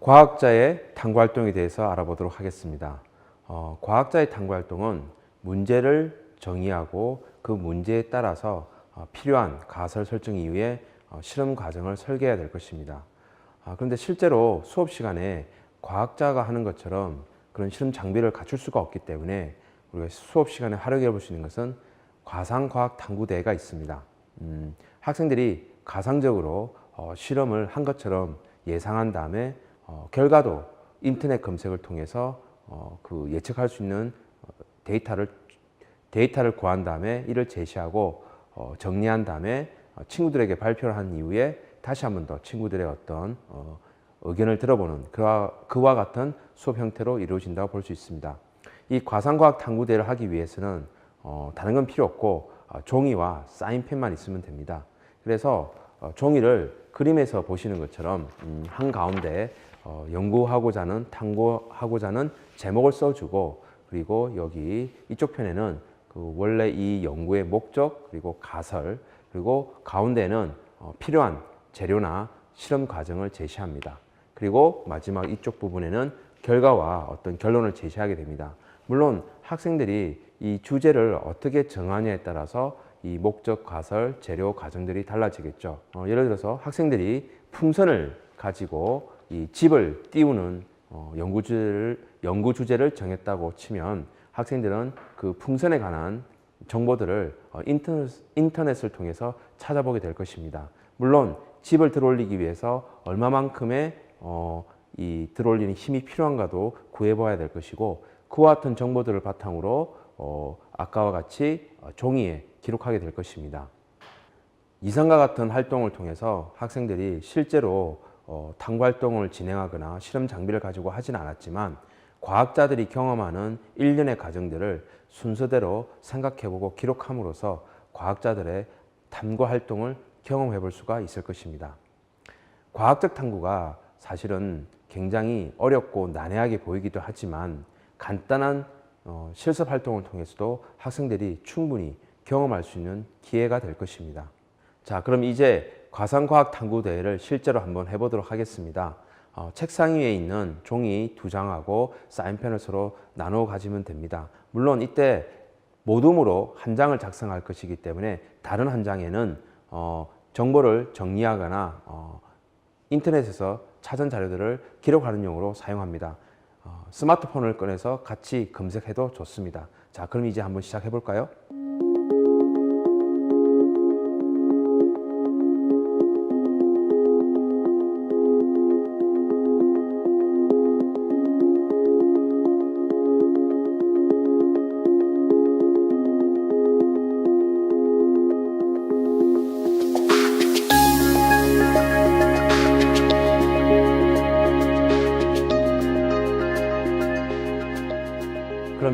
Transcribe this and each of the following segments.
과학자의 탐구 활동에 대해서 알아보도록 하겠습니다. 어, 과학자의 탐구 활동은 문제를 정의하고 그 문제에 따라서 어, 필요한 가설 설정 이후에 어, 실험 과정을 설계해야 될 것입니다. 아, 그런데 실제로 수업 시간에 과학자가 하는 것처럼 그런 실험 장비를 갖출 수가 없기 때문에 우리가 수업 시간에 활용해 볼 수 있는 것은 과상과학 탐구대회가 있습니다. 음, 학생들이 가상적으로 어, 실험을 한 것처럼 예상한 다음에 어, 결과도 인터넷 검색을 통해서 어, 그 예측할 수 있는 어, 데이터를 데이터를 구한 다음에 이를 제시하고 어, 정리한 다음에 어, 친구들에게 발표를 한 이후에 다시 한 번 더 친구들의 어떤 어, 의견을 들어보는 그와, 그와 같은 수업 형태로 이루어진다고 볼 수 있습니다. 이 과상과학 탐구대를 하기 위해서는 어, 다른 건 필요 없고 어, 종이와 사인펜만 있으면 됩니다. 그래서 어, 종이를 그림에서 보시는 것처럼 음, 한 가운데 어, 연구하고자 하는 탐구하고자 하는 제목을 써주고 그리고 여기 이쪽 편에는 그 원래 이 연구의 목적 그리고 가설 그리고 가운데는 어, 필요한 재료나 실험 과정을 제시합니다. 그리고 마지막 이쪽 부분에는 결과와 어떤 결론을 제시하게 됩니다. 물론 학생들이 이 주제를 어떻게 정하냐에 따라서 이 목적, 가설, 재료, 과정들이 달라지겠죠. 어, 예를 들어서 학생들이 풍선을 가지고 이 집을 띄우는 어, 연구 주제를 연구 주제를 정했다고 치면 학생들은 그 풍선에 관한 정보들을 어, 인터넷, 인터넷을 통해서 찾아보게 될 것입니다. 물론 집을 들어올리기 위해서 얼마만큼의 어, 이 들어올리는 힘이 필요한가도 구해봐야 될 것이고 그와 같은 정보들을 바탕으로 어, 아까와 같이 어, 종이에 기록하게 될 것입니다. 이상과 같은 활동을 통해서 학생들이 실제로 어, 탐구 활동을 진행하거나 실험 장비를 가지고 하진 않았지만 과학자들이 경험하는 일련의 과정들을 순서대로 생각해보고 기록함으로써 과학자들의 탐구 활동을 경험해 볼 수가 있을 것입니다. 과학적 탐구가 사실은 굉장히 어렵고 난해하게 보이기도 하지만 간단한 어, 실습 활동을 통해서도 학생들이 충분히 경험할 수 있는 기회가 될 것입니다. 자, 그럼 이제 과상과학 탐구 대회를 실제로 한번 해보도록 하겠습니다. 어, 책상 위에 있는 종이 두 장하고 사인펜을 서로 나누어 가지면 됩니다. 물론 이때 모둠으로 한 장을 작성할 것이기 때문에 다른 한 장에는 어, 정보를 정리하거나 어, 인터넷에서 찾은 자료들을 기록하는 용으로 사용합니다. 어, 스마트폰을 꺼내서 같이 검색해도 좋습니다. 자, 그럼 이제 한번 시작해 볼까요?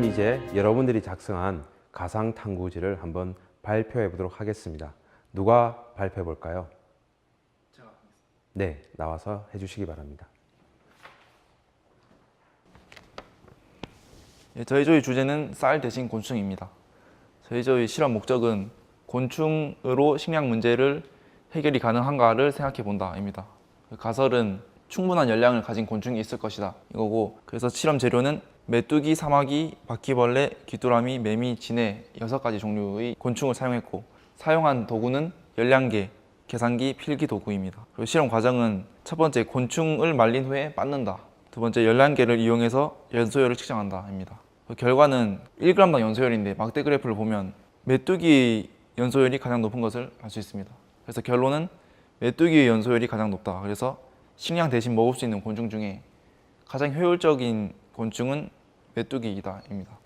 그럼 이제 여러분들이 작성한 가상 탐구지를 한번 발표해 보도록 하겠습니다. 누가 발표해 볼까요? 네, 나와서 해 주시기 바랍니다. 예, 저희 조의 주제는 쌀 대신 곤충입니다. 저희 조의 실험 목적은 곤충으로 식량 문제를 해결이 가능한가를 생각해 본다입니다. 가설은 충분한 열량을 가진 곤충이 있을 것이다 이거고 그래서 실험 재료는 메뚜기, 사마귀, 바퀴벌레, 귀뚜라미, 매미, 진해 여섯 가지 종류의 곤충을 사용했고 사용한 도구는 열량계, 계산기, 필기 도구입니다. 그리고 실험 과정은 첫 번째 곤충을 말린 후에 빻는다. 두 번째 열량계를 이용해서 연소율을 측정한다입니다. 그 결과는 1g당 연소율인데 막대 그래프를 보면 메뚜기 연소율이 가장 높은 것을 알 수 있습니다. 그래서 결론은 메뚜기의 연소율이 가장 높다. 그래서 식량 대신 먹을 수 있는 곤충 중에 가장 효율적인 곤충은 메뚜기이다입니다.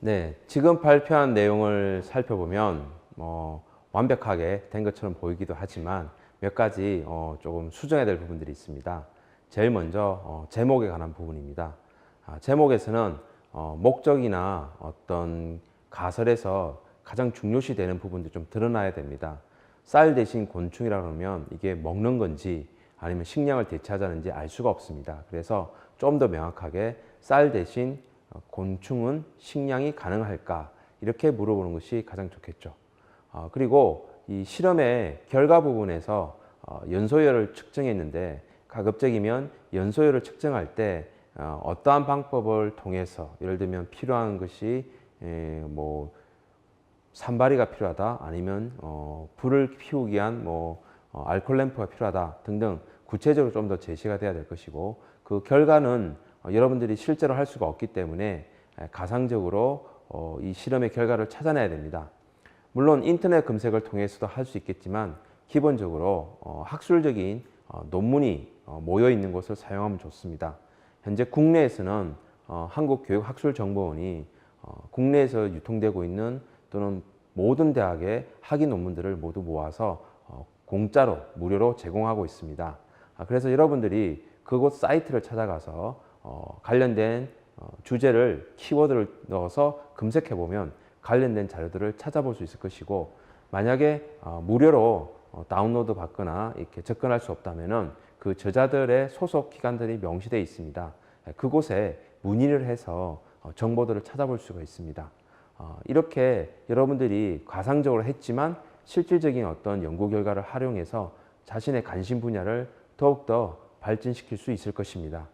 네, 지금 발표한 내용을 살펴보면 뭐 완벽하게 된 것처럼 보이기도 하지만 몇 가지 어, 조금 수정해야 될 부분들이 있습니다. 제일 먼저 어, 제목에 관한 부분입니다. 아, 제목에서는 어, 목적이나 어떤 가설에서 가장 중요시 되는 부분들이 좀 드러나야 됩니다. 쌀 대신 곤충이라 그러면 이게 먹는 건지 아니면 식량을 대체하자는지 알 수가 없습니다. 그래서 좀 더 명확하게 쌀 대신 어, 곤충은 식량이 가능할까 이렇게 물어보는 것이 가장 좋겠죠. 어, 그리고 이 실험의 결과 부분에서 어, 연소율을 측정했는데 가급적이면 연소율을 측정할 때 어, 어떠한 방법을 통해서 예를 들면 필요한 것이 에, 뭐 산발이가 필요하다 아니면 어, 불을 피우기 위한 뭐 어, 알콜 램프가 필요하다 등등 구체적으로 좀 더 제시가 돼야 될 것이고 그 결과는 어, 여러분들이 실제로 할 수가 없기 때문에 에, 가상적으로 어, 이 실험의 결과를 찾아내야 됩니다. 물론 인터넷 검색을 통해서도 할 수 있겠지만 기본적으로 어, 학술적인 어, 논문이 어, 모여 있는 곳을 사용하면 좋습니다. 현재 국내에서는 어, 한국교육학술정보원이 어, 국내에서 유통되고 있는 또는 모든 대학의 학위 논문들을 모두 모아서 어, 공짜로 무료로 제공하고 있습니다. 아, 그래서 여러분들이 그곳 사이트를 찾아가서 어, 관련된 어, 주제를 키워드를 넣어서 검색해 보면 관련된 자료들을 찾아볼 수 있을 것이고 만약에 어, 무료로 어, 다운로드 받거나 이렇게 접근할 수 없다면은 그 저자들의 소속 기관들이 명시되어 있습니다. 예, 그곳에 문의를 해서 어, 정보들을 찾아볼 수가 있습니다. 어, 이렇게 여러분들이 가상적으로 했지만 실질적인 어떤 연구 결과를 활용해서 자신의 관심 분야를 더욱더 발전시킬 수 있을 것입니다.